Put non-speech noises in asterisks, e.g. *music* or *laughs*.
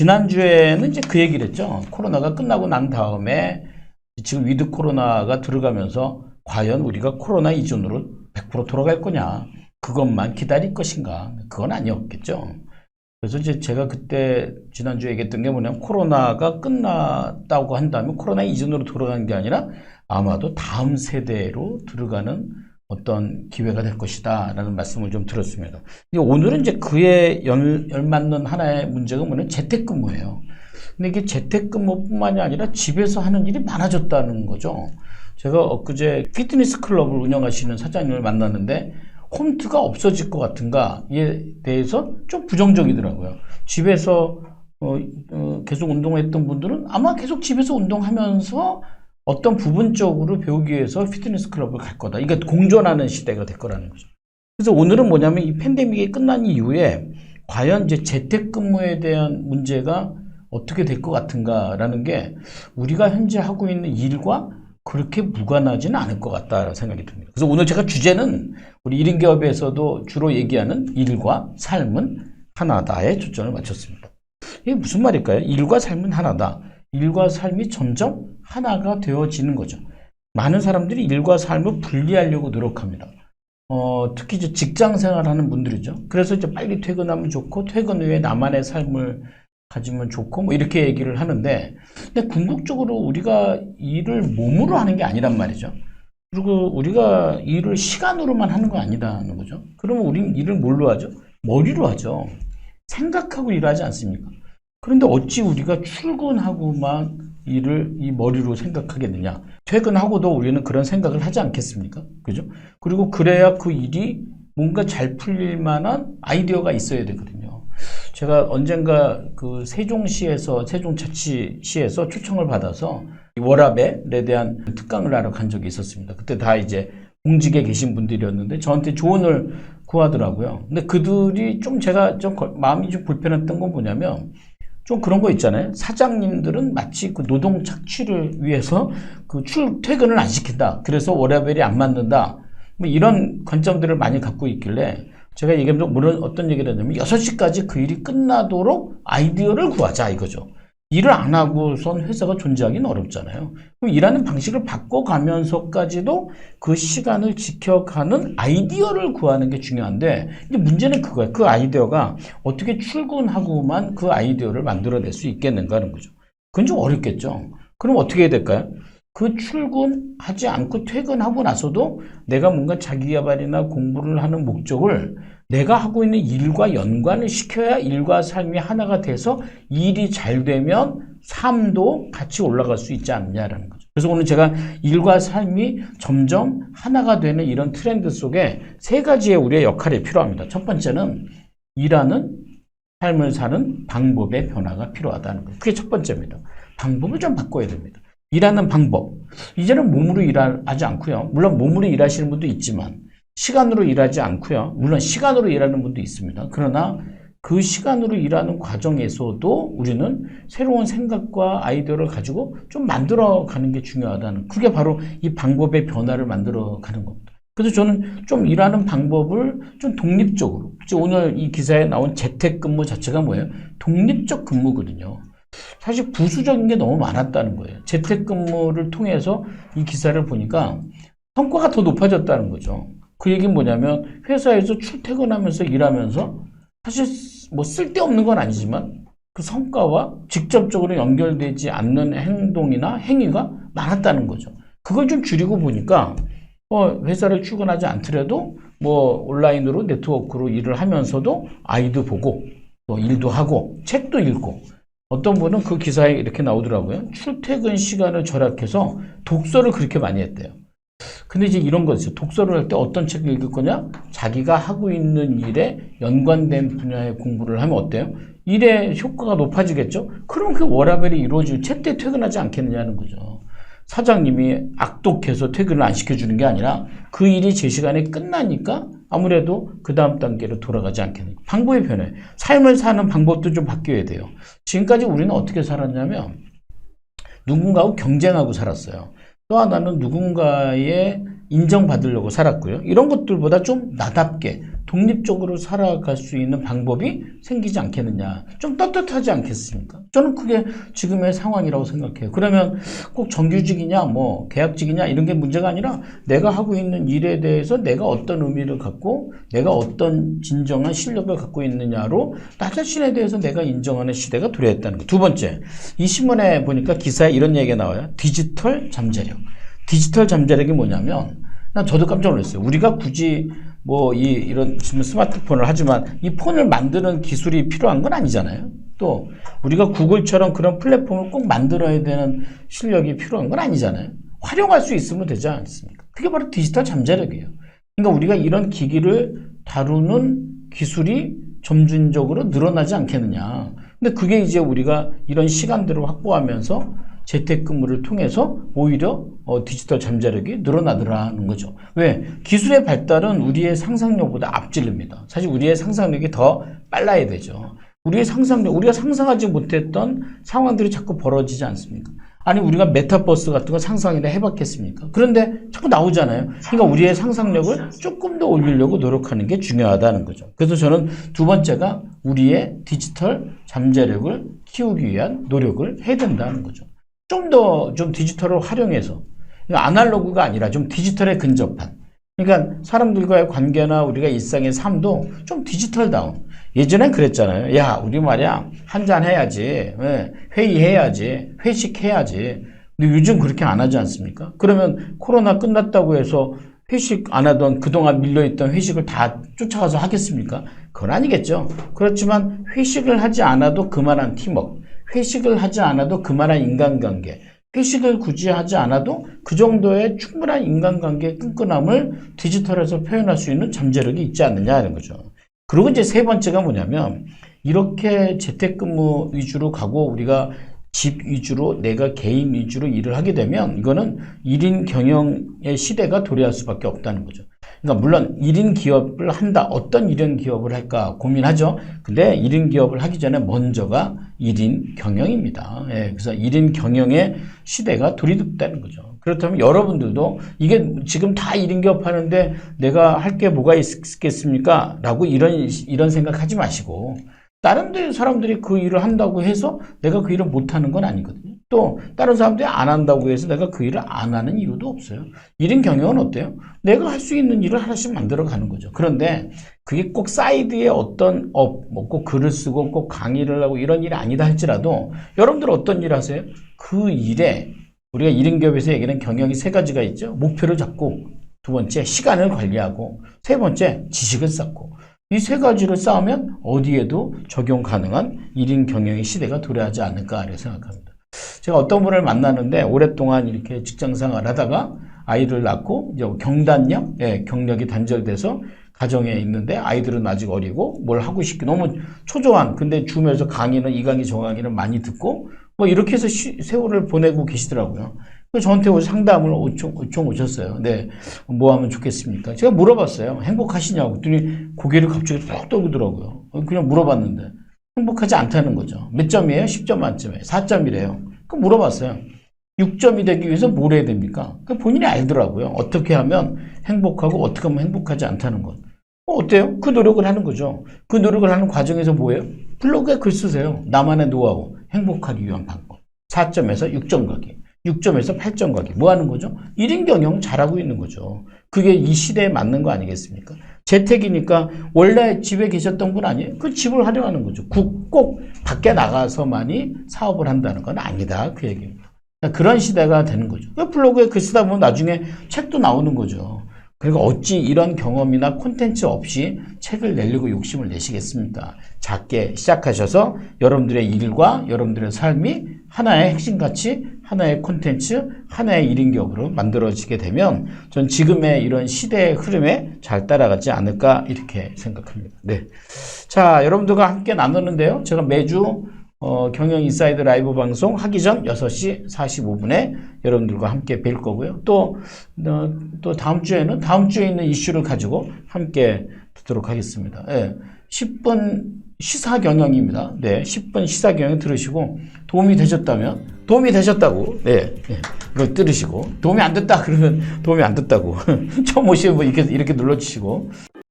지난주에는 이제 그 얘기를 했죠. 코로나가 끝나고 난 다음에 지금 위드 코로나가 들어가면서 과연 우리가 코로나 이전으로 100% 돌아갈 거냐. 그것만 기다릴 것인가. 그건 아니었겠죠. 그래서 이제 제가 그때 지난주에 얘기했던 게 뭐냐면 코로나가 끝났다고 한다면 코로나 이전으로 돌아가는 게 아니라 아마도 다음 세대로 들어가는 어떤 기회가 될 것이다 라는 말씀을 좀 들었습니다. 오늘은 이제 그에 열, 열맞는 하나의 문제가 뭐냐면 재택근무예요. 근데 이게 재택근무뿐만이 아니라 집에서 하는 일이 많아졌다는 거죠. 제가 엊그제 피트니스 클럽을 운영하시는 사장님을 만났는데 홈트가 없어질 것 같은가에 대해서 좀 부정적이더라고요. 집에서 어, 어, 계속 운동했던 분들은 아마 계속 집에서 운동하면서 어떤 부분적으로 배우기 위해서 피트니스 클럽을 갈 거다. 이게 공존하는 시대가 될 거라는 거죠. 그래서 오늘은 뭐냐면 이 팬데믹이 끝난 이후에 과연 이제 재택근무에 대한 문제가 어떻게 될 것 같은가라는 게 우리가 현재 하고 있는 일과 그렇게 무관하지는 않을 것 같다라는 생각이 듭니다. 그래서 오늘 제가 주제는 우리 1인 기업에서도 주로 얘기하는 일과 삶은 하나다에 초점을 맞췄습니다. 이게 무슨 말일까요? 일과 삶은 하나다. 일과 삶이 점점 하나가 되어지는 거죠. 많은 사람들이 일과 삶을 분리하려고 노력합니다. 어, 특히 이제 직장 생활하는 분들이죠. 그래서 이제 빨리 퇴근하면 좋고 퇴근 후에 나만의 삶을 가지면 좋고 뭐 이렇게 얘기를 하는데 근데 궁극적으로 우리가 일을 몸으로 하는 게 아니란 말이죠. 그리고 우리가 일을 시간으로만 하는 거 아니다는 거죠. 그러면 우리는 일을 뭘로 하죠? 머리로 하죠. 생각하고 일하지 않습니까? 그런데 어찌 우리가 출근하고만 일을 이 머리로 생각하겠느냐? 퇴근하고도 우리는 그런 생각을 하지 않겠습니까? 그죠? 그리고 그래야 그 일이 뭔가 잘 풀릴 만한 아이디어가 있어야 되거든요. 제가 언젠가 그 세종시에서 세종자치시에서 초청을 받아서 워라벨에 대한 특강을 하러 간 적이 있었습니다. 그때 다 이제 공직에 계신 분들이었는데 저한테 조언을 구하더라고요. 근데 그들이 좀 제가 좀 거- 마음이 좀 불편했던 건 뭐냐면 좀 그런 거 있잖아요. 사장님들은 마치 그 노동 착취를 위해서 그 출퇴근을 안 시킨다. 그래서 워라벨이 안 맞는다. 뭐 이런 관점들을 많이 갖고 있길래 제가 얘기하면 물론 어떤 얘기를 했냐면 6시까지 그 일이 끝나도록 아이디어를 구하자 이거죠. 일을 안 하고선 회사가 존재하기는 어렵잖아요. 그럼 일하는 방식을 바꿔가면서까지도 그 시간을 지켜가는 아이디어를 구하는 게 중요한데 이제 문제는 그거예요. 그 아이디어가 어떻게 출근하고만 그 아이디어를 만들어낼 수 있겠는가 하는 거죠. 그건 좀 어렵겠죠. 그럼 어떻게 해야 될까요? 그 출근하지 않고 퇴근하고 나서도 내가 뭔가 자기개발이나 공부를 하는 목적을 내가 하고 있는 일과 연관을 시켜야 일과 삶이 하나가 돼서 일이 잘 되면 삶도 같이 올라갈 수 있지 않느냐라는 거죠. 그래서 오늘 제가 일과 삶이 점점 하나가 되는 이런 트렌드 속에 세 가지의 우리의 역할이 필요합니다. 첫 번째는 일하는 삶을 사는 방법의 변화가 필요하다는 거예요. 그게 첫 번째입니다. 방법을 좀 바꿔야 됩니다. 일하는 방법. 이제는 몸으로 일하지 않고요. 물론 몸으로 일하시는 분도 있지만 시간으로 일하지 않고요. 물론 시간으로 일하는 분도 있습니다. 그러나 그 시간으로 일하는 과정에서도 우리는 새로운 생각과 아이디어를 가지고 좀 만들어 가는 게 중요하다는 그게 바로 이 방법의 변화를 만들어 가는 겁니다. 그래서 저는 좀 일하는 방법을 좀 독립적으로 오늘 이 기사에 나온 재택근무 자체가 뭐예요? 독립적 근무거든요. 사실 부수적인 게 너무 많았다는 거예요. 재택근무를 통해서 이 기사를 보니까 성과가 더 높아졌다는 거죠. 그 얘기는 뭐냐면 회사에서 출퇴근하면서 일하면서 사실 뭐 쓸데없는 건 아니지만 그 성과와 직접적으로 연결되지 않는 행동이나 행위가 많았다는 거죠. 그걸 좀 줄이고 보니까 어, 회사를 출근하지 않더라도 뭐 온라인으로 네트워크로 일을 하면서도 아이도 보고 또 일도 하고 책도 읽고 어떤 분은 그 기사에 이렇게 나오더라고요. 출퇴근 시간을 절약해서 독서를 그렇게 많이 했대요. 근데 이제 이런 거죠. 독서를 할 때 어떤 책을 읽을 거냐? 자기가 하고 있는 일에 연관된 분야의 공부를 하면 어때요? 일의 효과가 높아지겠죠? 그럼 그 워라벨이 이루어질 채때 퇴근하지 않겠느냐는 거죠. 사장님이 악독해서 퇴근을 안 시켜주는 게 아니라 그 일이 제 시간에 끝나니까 아무래도 그 다음 단계로 돌아가지 않겠느냐. 방법이 변해. 삶을 사는 방법도 좀 바뀌어야 돼요. 지금까지 우리는 어떻게 살았냐면 누군가하고 경쟁하고 살았어요. 또 하나는 누군가의 인정받으려고 살았고요. 이런 것들보다 좀 나답게 독립적으로 살아갈 수 있는 방법이 생기지 않겠느냐. 좀 떳떳하지 않겠습니까? 저는 그게 지금의 상황이라고 생각해요. 그러면 꼭 정규직이냐, 뭐, 계약직이냐, 이런 게 문제가 아니라 내가 하고 있는 일에 대해서 내가 어떤 의미를 갖고 내가 어떤 진정한 실력을 갖고 있느냐로 나 자신에 대해서 내가 인정하는 시대가 도래했다는 거. 두 번째, 이 신문에 보니까 기사에 이런 얘기가 나와요. 디지털 잠재력. 디지털 잠재력이 뭐냐면, 난 저도 깜짝 놀랐어요. 우리가 굳이 뭐 이 이런 지금 스마트폰을 하지만 이 폰을 만드는 기술이 필요한 건 아니잖아요. 또 우리가 구글처럼 그런 플랫폼을 꼭 만들어야 되는 실력이 필요한 건 아니잖아요. 활용할 수 있으면 되지 않습니까? 그게 바로 디지털 잠재력이에요. 그러니까 우리가 이런 기기를 다루는 기술이 점진적으로 늘어나지 않겠느냐. 근데 그게 이제 우리가 이런 시간들을 확보하면서 재택근무를 통해서 오히려 어, 디지털 잠재력이 늘어나더라는 거죠. 왜? 기술의 발달은 우리의 상상력보다 앞질릅니다. 사실 우리의 상상력이 더 빨라야 되죠. 우리의 상상력, 우리가 상상하지 못했던 상황들이 자꾸 벌어지지 않습니까? 아니, 우리가 메타버스 같은 거 상상이나 해봤겠습니까? 그런데 자꾸 나오잖아요. 그러니까 우리의 상상력을 조금 더 올리려고 노력하는 게 중요하다는 거죠. 그래서 저는 두 번째가 우리의 디지털 잠재력을 키우기 위한 노력을 해야 된다는 거죠. 좀더좀 디지털을 활용해서 아날로그가 아니라 좀 디지털에 근접한 그러니까 사람들과의 관계나 우리가 일상의 삶도 좀 디지털다운. 예전엔 그랬잖아요. 야 우리 말이야 한잔 해야지 예, 회의해야지 회식해야지. 근데 요즘 그렇게 안 하지 않습니까? 그러면 코로나 끝났다고 해서 회식 안 하던 그동안 밀려있던 회식을 다 쫓아가서 하겠습니까? 그건 아니겠죠. 그렇지만 회식을 하지 않아도 그만한 팀워크 회식을 하지 않아도 그만한 인간관계, 회식을 굳이 하지 않아도 그 정도의 충분한 인간관계의 끈끈함을 디지털에서 표현할 수 있는 잠재력이 있지 않느냐는 거죠. 그리고 이제 세 번째가 뭐냐면 이렇게 재택근무 위주로 가고 우리가 집 위주로 내가 개인 위주로 일을 하게 되면 이거는 1인 경영의 시대가 도래할 수밖에 없다는 거죠. 그러니까 물론 1인 기업을 한다. 어떤 1인 기업을 할까 고민하죠. 근데 1인 기업을 하기 전에 먼저가 1인 경영입니다. 예, 그래서 1인 경영의 시대가 도래됐다는 거죠. 그렇다면 여러분들도 이게 지금 다 1인 기업 하는데 내가 할 게 뭐가 있겠습니까? 라고 이런, 이런 생각 하지 마시고 다른 데 사람들이 그 일을 한다고 해서 내가 그 일을 못 하는 건 아니거든요. 또 다른 사람들이 안 한다고 해서 내가 그 일을 안 하는 이유도 없어요. 1인 경영은 어때요? 내가 할 수 있는 일을 하나씩 만들어 가는 거죠. 그런데 그게 꼭 사이드에 어떤 업, 뭐 꼭 글을 쓰고 꼭 강의를 하고 이런 일이 아니다 할지라도 여러분들 어떤 일 하세요? 그 일에 우리가 1인 기업에서 얘기하는 경영이 세 가지가 있죠. 목표를 잡고 두 번째 시간을 관리하고 세 번째 지식을 쌓고 이 세 가지를 쌓으면 어디에도 적용 가능한 1인 경영의 시대가 도래하지 않을까 생각합니다. 제가 어떤 분을 만나는데 오랫동안 이렇게 직장 생활 하다가 아이를 낳고 이제 경단력, 예, 경력이 단절돼서 가정에 있는데 아이들은 아직 어리고 뭘 하고 싶기 너무 초조한 근데 주면서 강의는 이 강의 저 강의는 많이 듣고 뭐 이렇게 해서 시- 세월을 보내고 계시더라고요. 그래서 저한테 오셔서 상담을 요청, 요청 오셨어요. 네, 뭐 하면 좋겠습니까? 제가 물어봤어요. 행복하시냐고. 그랬더니 고개를 갑자기 푹 떠오더라고요. 그냥 물어봤는데 행복하지 않다는 거죠. 몇 점이에요? 10점 만점에 4점이래요. 그 물어봤어요. 6점이 되기 위해서 뭘 해야 됩니까? 그 본인이 알더라고요. 어떻게 하면 행복하고 어떻게 하면 행복하지 않다는 것. 어, 어때요? 그 노력을 하는 거죠. 그 노력을 하는 과정에서 뭐예요? 블로그에 글 쓰세요. 나만의 노하우, 행복하기 위한 방법. 4점에서 6점 가기. 6점에서 8점 가기. 뭐 하는 거죠? 1인 경영 잘하고 있는 거죠. 그게 이 시대에 맞는 거 아니겠습니까? 재택이니까 원래 집에 계셨던 분 아니에요? 그 집을 활용하는 거죠. 국- 꼭 밖에 나가서만이 사업을 한다는 건 아니다. 그 얘기입니다. 그러니까 그런 시대가 되는 거죠. 그 블로그에 글 쓰다 보면 나중에 책도 나오는 거죠. 그러니까 어찌 이런 경험이나 콘텐츠 없이 책을 내려고 욕심을 내시겠습니까? 작게 시작하셔서 여러분들의 일과 여러분들의 삶이 하나의 핵심 가치, 하나의 콘텐츠, 하나의 1인 기업으로 만들어지게 되면 전 지금의 이런 시대의 흐름에 잘 따라가지 않을까 이렇게 생각합니다. 네. 자, 여러분들과 함께 나누는데요. 제가 매주 어, 경영 인사이드 라이브 방송 하기 전 6시 45분에 여러분들과 함께 뵐 거고요. 또, 어, 또 다음 주에는 다음 주에 있는 이슈를 가지고 함께 듣도록 하겠습니다. 예. 10분 시사 경영입니다. 네. 10분 시사 경영 들으시고 도움이 되셨다면 도움이 되셨다고 네. 네. 이걸 들으시고 도움이 안 됐다 그러면 도움이 안 됐다고 *laughs* 처음 오시는 분 이렇게 이렇게 눌러 주시고